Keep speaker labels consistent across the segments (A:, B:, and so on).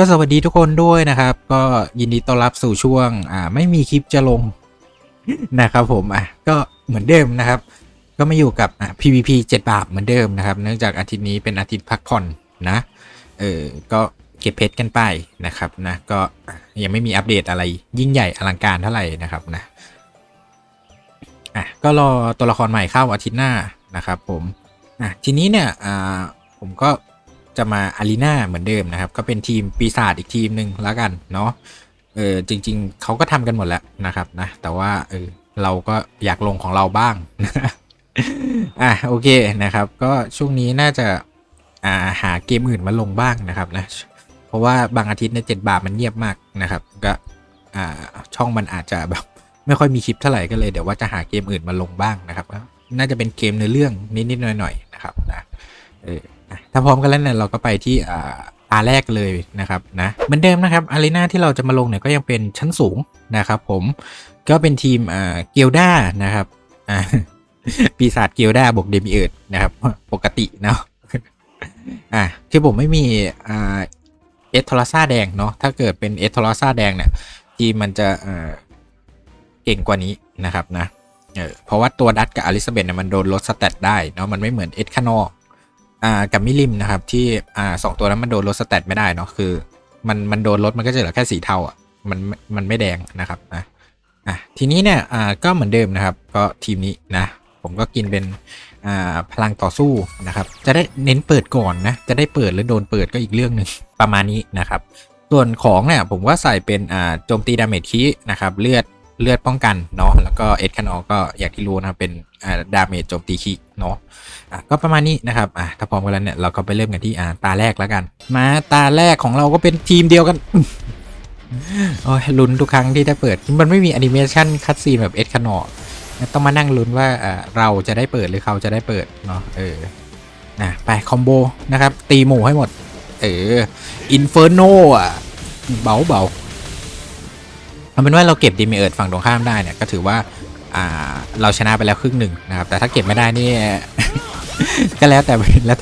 A: ก็สวัสดีทุกคนด้วยนะครับ ก็ยินดีต้อนรับสู่ช่วงอ่าไม่มีคลิปจะลงนะครับผมอะก็เหมือนเดิมนะครับ ก็มาอยู่กับอะ PVP 7 บาทเหมือนเดิมนะครับ เนื่องจากอาทิตย์นี้เป็นอาทิตย์พักผ่อนนะเออก็เก็บเพชรกันไปนะครับนะก็ยังไม่มีอัปเดตอะไรยิ่งใหญ่อลังการเท่าไหร่นะครับนะอะก็รอตัวละครใหม่เข้าอาทิตย์หน้านะครับผมอะทีนี้เนี่ยอ่าผมก็ จะมาอารีนาเหมือนเดิมนะครับ ก็เป็นทีมปีศาจอีกทีมหนึ่งแล้วกันเนาะเออจริง ๆเขาก็ทำกันหมดแล้วนะครับนะแต่ว่าเออเราก็อยากลงของเราบ้างอะโอเคนะครับ ก็ช่วงนี้น่าจะอ่าหาเกมอื่นมาลงบ้างนะครับนะเพราะว่าบางอาทิตย์ในเจ็ดบาทมันเงียบมากนะครับ ก็อ่าช่องมันอาจจะแบบไม่ค่อยมีคลิปเท่าไหร่ก็เลยเดี๋ยวว่าจะหาเกมอื่นมาลงบ้างนะครับน่าจะเป็นเกมในเรื่องนิดๆหน่อยๆนะครับนะเอออะ ถ้าพร้อมกันแล้วเนี่ยเราก็ไปที่อ่าตาแรกเลยนะครับนะเหมือนเดิมนะครับอารีนาที่เราจะมาลงเนี่ยก็ยังเป็นชั้นสูงนะครับผมก็เป็นทีมอ่าเกียวด้านะครับอ่าปีศาจเกียวด้าบวกเดมิเอิร์ดนะครับ ปกติเนาะอะคือผมไม่มีอ่าเอสโทรซ่าแดงเนาะถ้าเกิดเป็นเอสโทรซ่าแดงเนี่ยทีมมันจะอ่าเก่งกว่านี้นะครับนะเออเพราะว่าตัวดัตกับอลิซาเบธเนี่ยมันโดนลดสเตตได้เนาะมันไม่เหมือนเอ็ดคานอ อ่ากับมิลิมนะครับที่อ่าสองตัวนั้นมันโดนลดสเตตไม่ได้เนาะคือมันมันโดนลดมันก็จะเหลือแค่สีเทาอะมันมันไม่แดงนะครับนะอะทีนี้เนี่ยอ่าก็เหมือนเดิมนะครับ ก็ทีมนี้นะผมก็กินเป็นอ่าพลังต่อสู้นะครับ จะได้เน้นเปิดก่อนนะจะได้เปิดหรือโดนเปิดก็อีกเรื่องหนึ่งประมาณนี้นะครับ ส่วนของเนี่ยผมก็ใส่เป็นอ่าโจมตีดาเมจคีนะครับเลือด เลือดป้องกันเนาะแล้วก็เอ็ดคานอก็อย่างที่รู้นะครับเป็นอ่าดาเมจโจมตีคีเนาะอะก็ประมาณนี้นะครับอะถ้าพร้อมกันแล้วเนี่ยเราก็ไปเริ่มกันที่อ่าตาแรกแล้วกัน มาตาแรกของเราก็เป็นทีมเดียวกันโอ้ยลุ้นทุกครั้งที่ได้เปิด มันไม่มีแอนิเมชันคัดซีนแบบเอ็ดคานอต้องมานั่งลุ้นว่าอ่าเราจะได้เปิดหรือเขาจะได้เปิดเนาะเออนะไปคอมโบนะครับตีหมู่ให้หมด เอออินเฟอร์โนอะเบาเบา เอาเป็นว่าเราเก็บดีเมเอิร์ดฝั่งตรงข้ามได้เนี่ยก็ถือว่าอ่าเราชนะไปแล้วครึ่งหนึ่งนะครับ แต่ถ้าเก็บไม่ได้นี่ ก็แล้วแต่แล้ว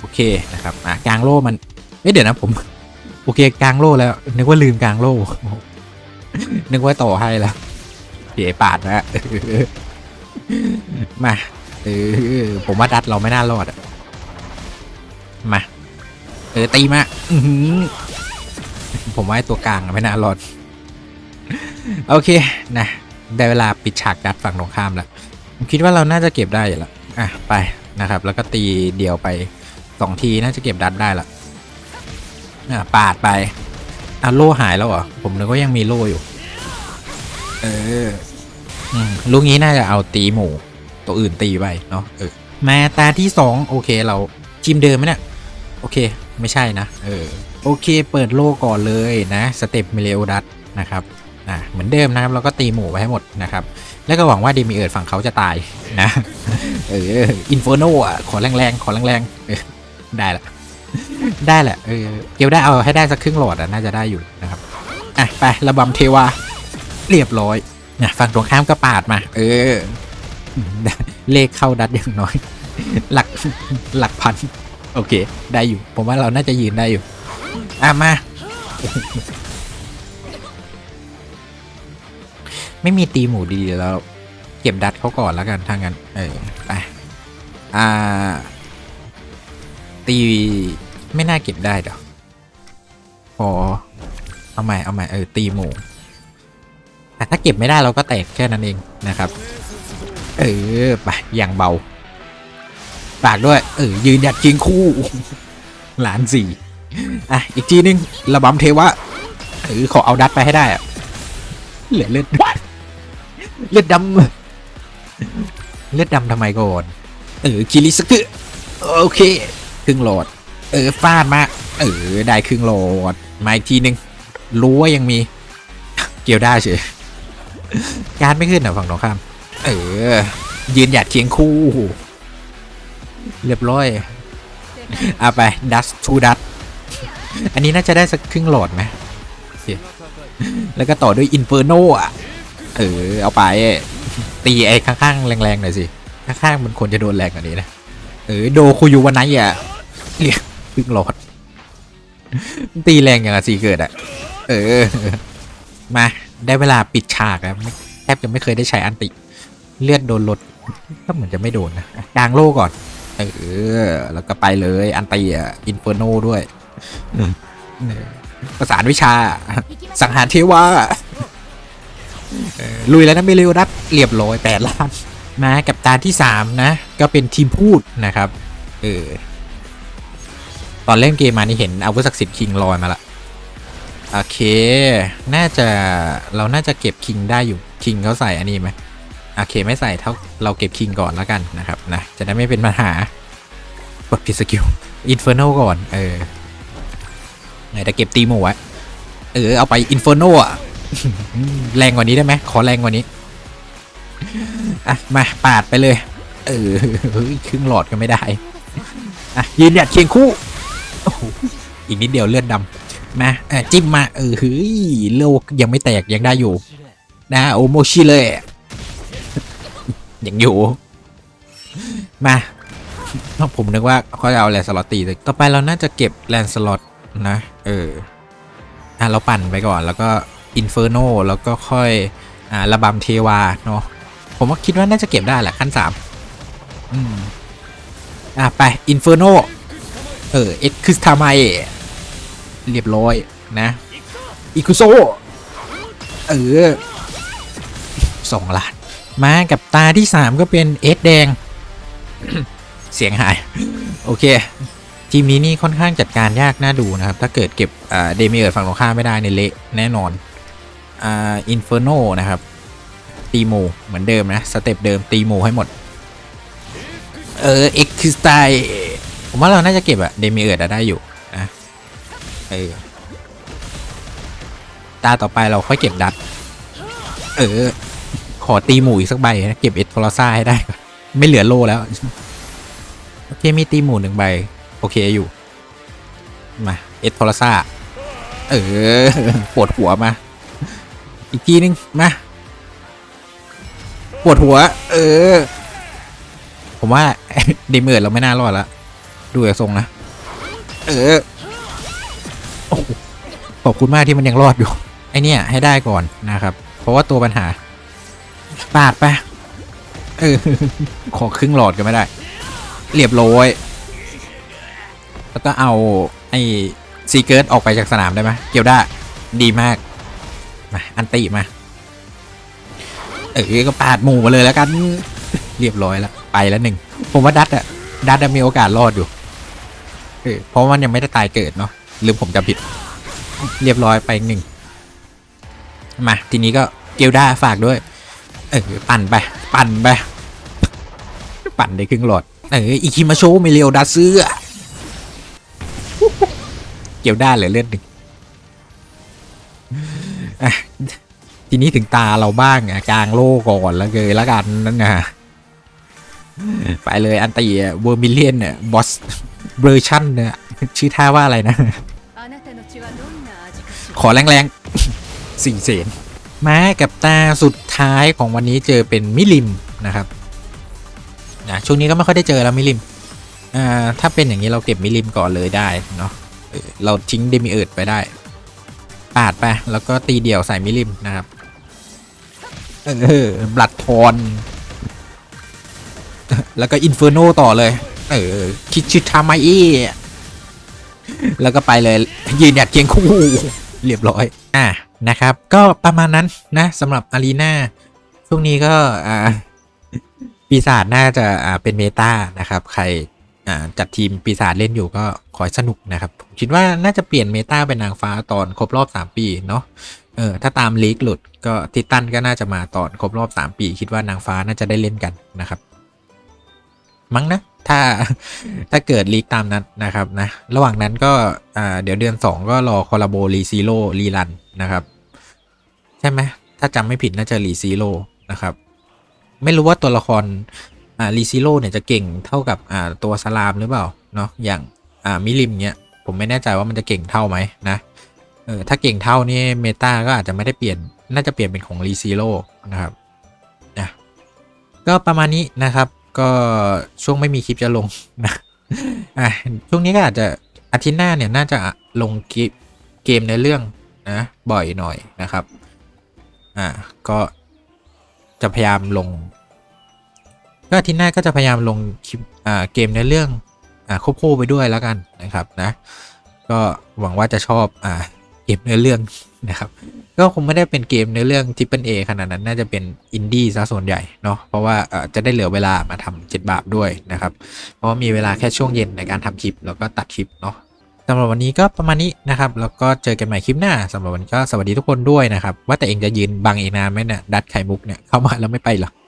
A: โอเคนะครับอะกลางโล่มันเอ้เดี๋ยวนะผมโอเคกลางโล่แล้วนึกว่าลืมกลางโล่นึกว่าต่อให้แล้วเดี๋ยวปาดนะมาเออผมว่าดัดเราไม่น่ารอดอะมาเออตีมาผมว่าตัวกลางไม่น่ารอด โอเคนะได้เวลาปิดฉากดัดฝั่งตรงข้ามแล้วผมคิดว่าเราน่าจะเก็บได้อยู่แล้วอะไปนะครับ แล้วก็ตีเดียวไปสองทีน่าจะเก็บดัดได้ละอะปาดไปอะโล่หายแล้วเหรอผมนึกว่ายังมีโล่อยู่เอออลูกนี้น่าจะเอาตีหมูตัวอื่นตีไปเนาะเออมาตาที่สองโอเคเราจิมเดิมไหมเนี่ยโอเค ไม่ใช่นะ เออ โอเค เปิดโลก่อนเลยนะ สเต็ปมิเลโอดัตนะครับ อ่าเหมือนเดิมนะครับเราก็ตีหมูไว้ให้หมดนะครับ แล้วก็หวังว่าดีมีเอิร์ดฝั่งเขาจะตายนะเอออินโฟโนอะขอแรงๆขอแรงๆได้ละได้แหละเออเกียวได้เอาให้ได้สักครึ่งหลอดอะน่าจะได้อยู่นะครับอะไประบำเทวาเรียบร้อยนะฝั่งตรงข้ามก็ปาดมา เออ เลขเข้าดัดอย่างน้อย หลักหลักพัน โอเค ได้อยู่ ผมว่าเราน่าจะยืนได้อยู่ อะมา ไม่มีตีหมูดีแล้ว เก็บดัดเขาก่อนแล้วกันถ้างั้น เออไปอ่า ตีไม่น่าเก็บได้เดี๋ยวพอเอาใหม่เอาใหม่เออตีหมูแต่ถ้าเก็บไม่ได้เราก็แตกแค่นั้นเองนะครับ เออไปอย่างเบาฝากด้วย เออ ยืนหยัดเคียงคู่ หลานสี่อะ อีกทีนึง ระบำเทวะ เออ ขอเอาดัดไปให้ได้อะเหลือเลือด เลือดดำเลือดดำทำไมก่อนเออคิริสกุโอเค ครึ่งหลอดเออฟาดมา เออ ได้ครึ่งหลอดมาอีกทีนึงรู้ว่ายังมี เกี่ยวได้เฉยการไม่ขึ้นอะฝั่งตรงข้าม เออ ยืนหยัดเคียงคู่ เรียบร้อยเอาไปดัสทูดัสอันนี้น่าจะได้สักครึ่งหลอดไหมแล้วก็ต่อด้วยอินเฟอร์โนอะ เออเอาไป ตีไอ้ข้างๆแรงๆหน่อยสิข้างๆมันควรจะโดนแรงกว่านี้นะเออโดคุยูวันไหนอะเรียกครึ่งหลอดตีแรงอย่างกับสีเกิดอะเออ มาได้เวลาปิดฉากแล้วแทบจะไม่เคยได้ใช้อันติ เลือดโดนลดก็เหมือนจะไม่โดนนะกลางโล่ก่อน เออ แล้วก็ไปเลยอันตีอะอินเฟอร์โนด้วยเออประสานวิชา สังหารเทวา ลุยแล้วนะไม่เร็วนัดเรียบร้อยแปดล้านมากับตาที่สามนะ ก็เป็นทีมพูดนะครับเออตอนเล่นเกมมานี่เห็นอาวุธศักดิ์สิทธิ์คิงลอยมาละโอเค น่าจะเราน่าจะเก็บคิงได้อยู่คิงเขาใส่อันนี้ไหมโอเคไม่ใส่เท่าเราเก็บคิงก่อนแล้วกันนะครับนะจะได้ไม่เป็นปัญหากดผิดสกิลอินเฟอร์โนก่อน เออไหนจะเก็บตีหมูไว้เออ เอาไปอินเฟอร์โนอะ แรงกว่านี้ได้ไหมขอแรงกว่านี้ อะ มาปาดไปเลย เออเฮ้ยครึ่งหลอดก็ไม่ได้ อะ ยืนหยัดเคียงคู่ออีกนิดเดียวเลือดดำมาเออจิ้มมา เออเฮ้ยโลกยังไม่แตกยังได้อยู่ นะโอโมชิเลยยังอยู่ มาผมนึกว่าเขาจะเอาแลนสล็อตตีต่อไปเราน่าจะเก็บแลนสล็อตนะ เอออะเราปั่นไปก่อนแล้วก็ อินเฟอร์โนแล้วก็ค่อยอ่าระบำเทวาเนาะผมว่าคิดว่าน่าจะเก็บได้แหละขั้นสามอืมอะไปอินเฟอร์โนเออเอ็กซ์คิสทาไมเรียบร้อยนะอิคุโซเออสองล้านมากับตาที่สามก็เป็นเอสแดง เสียงหาย โอเค ทีมนี้นี่ค่อนข้างจัดการยากน่าดูนะครับ ถ้าเกิดเก็บอ่าเดมิเอิร์ฝั่งตรงข้ามไม่ได้ในเละแน่นอน อ่าอินเฟอร์โนนะครับ ตีโมเหมือนเดิมนะ สเต็ปเดิมตีโมให้หมด เออเอ็กซ์คือสไตล์ผมว่าเราน่าจะเก็บอะเดมิเอิร์ดได้อยู่นะเออตาต่อไปเราค่อยเก็บดัตเออ ขอตีหมูอีกสักใบนะเก็บเอ็ดโทรซ่าให้ได้ก่อนไม่เหลือโลแล้ว โอเคมีตีหมูหนึ่งใบ โอเคอยู่ มา เอ็ดโทรซ่า เออปวดหัวมา อีกทีนึง มา ปวดหัว เออ ผมว่าเดมเอิร์ดเราไม่น่ารอดล้วดูจากทรงนะ เออขอบคุณมากที่มันยังรอดอยู่ ไอเนี่ย ให้ได้ก่อนนะครับ เพราะว่าตัวปัญหา ปาดไปเออ ขอครึ่งหลอดก็ไม่ได้ เรียบร้อย แล้วก็เอาไอ้ซีเกิร์ตออกไปจากสนามได้ไหมเกี่ยวได้ดีมาก มาอันติมา เออก็ปาดหมู่มาเลยแล้วกัน เรียบร้อยแล้วไปแล้วหนึ่ง ผมว่าดัตอะดัตมีโอกาสรอดอยู่เออเพราะว่ามันยังไม่ได้ตายเกิดเนาะหรือผมจำผิด เรียบร้อยไปหนึ่งมาทีนี้ก็เกียวด้าฝากด้วย เออปั่นไป ปั่นไป ปั่นได้ครึ่งหลอด เอออิคิมาโชไม่เร็วดาซื้ออเกียวด้าเหลือเลือดหนึ่ง ทีนี้ถึงตาเราบ้างอะกลางโลก่อนแล้วเลยละกันนั่นไงไปเลยอันตีเวอร์มิเลียนเนี่ยบอสเบอร์ชั่นเนี่ยชื่อท่าว่าอะไรนะ ขอแรงๆสี่เสนมากับตาสุดท้ายของวันนี้เจอเป็นมิลิมนะครับนะช่วงนี้ก็ไม่ค่อยได้เจอแล้วมิลิมอ่าถ้าเป็นอย่างนี้เราเก็บมิลิมก่อนเลยได้เนาะเราทิ้งเดมิเอิร์ดไปได้ ปาดไป แล้วก็ตีเดี่ยวใส่มิลิมนะครับ เออบลัดทอน แล้วก็อินเฟอร์โนต่อเลย เออคิชิทามาอีแล้วก็ไปเลย ยืนหยัดเคียงคู่ เรียบร้อย อะนะครับ ก็ประมาณนั้นนะสำหรับอารีนาช่วงนี้ก็ อ่าปีศาจน่าจะ อ่า เป็นเมตานะครับ ใคร จัดทีมปีศาจเล่นอยู่ก็ขอสนุกนะครับผมคิดว่าน่าจะเปลี่ยนเมตาเป็นนางฟ้าตอนครบรอบ 3 ปีเนาะเออถ้าตามลีกหลุดก็ทิตันก็น่าจะมาตอนครบรอบ 3 ปี คิดว่านางฟ้าน่าจะได้เล่นกันนะครับ มั้งนะ ถ้าถ้าเกิดลีกตามนั้นนะครับนะระหว่างนั้นก็เดี๋ยวเดือน 2 ก็รอคอลาโบรีซีโร่รีรันนะครับ ใช่ไหมถ้าจำไม่ผิดน่าจะรีซีโร่นะครับไม่รู้ว่าตัวละคร อ่ารีซีโร่เนี่ยจะเก่งเท่ากับอ่าตัวสลามหรือเปล่าเนาะอย่างอ่ามิลิมเนี่ยผมไม่แน่ใจว่ามันจะเก่งเท่าไหมนะเออถ้าเก่งเท่านี่เมตาก็อาจจะไม่ได้เปลี่ยนน่าจะเปลี่ยนเป็นของรีซีโร่นะครับนะก็ประมาณนี้นะครับก็ช่วงไม่มีคลิปจะลงนะอะช่วงนี้ก็อาจจะอาทิตย์หน้าเนี่ยน่าจะลงเกมเกมในเรื่องนะบ่อยหน่อยนะครับ อ่าก็จะพยายามลง ก็อาทิตย์หน้าก็จะพยายามลงคลิปเกมในเรื่องอควบคู่ไปด้วยแล้วกันนะครับนะก็หวังว่าจะชอบอ่าเกมในเรื่องนะครับ ก็คงไม่ได้เป็นเกมในเรื่อง Triple A ขนาดนั้นน่าจะเป็นอินดี้ซะส่วนใหญ่เนาะเพราะว่าจะได้เหลือเวลามาทำเจ็ดบาปด้วยนะครับ เพราะว่ามีเวลาแค่ช่วงเย็นในการทำคลิป แล้วก็ตัดคลิปเนาะสำหรับวันนี้ก็ประมาณนี้นะครับ แล้วก็เจอกันใหม่คลิปหน้าสำหรับวันนี้ก็สวัสดีทุกคนด้วยนะครับ ว่าแต่เองจะยืนบังอีนานไหมเนี่ยดัดไข่มุกเนี่ยเข้ามาแล้วไม่ไปหรอ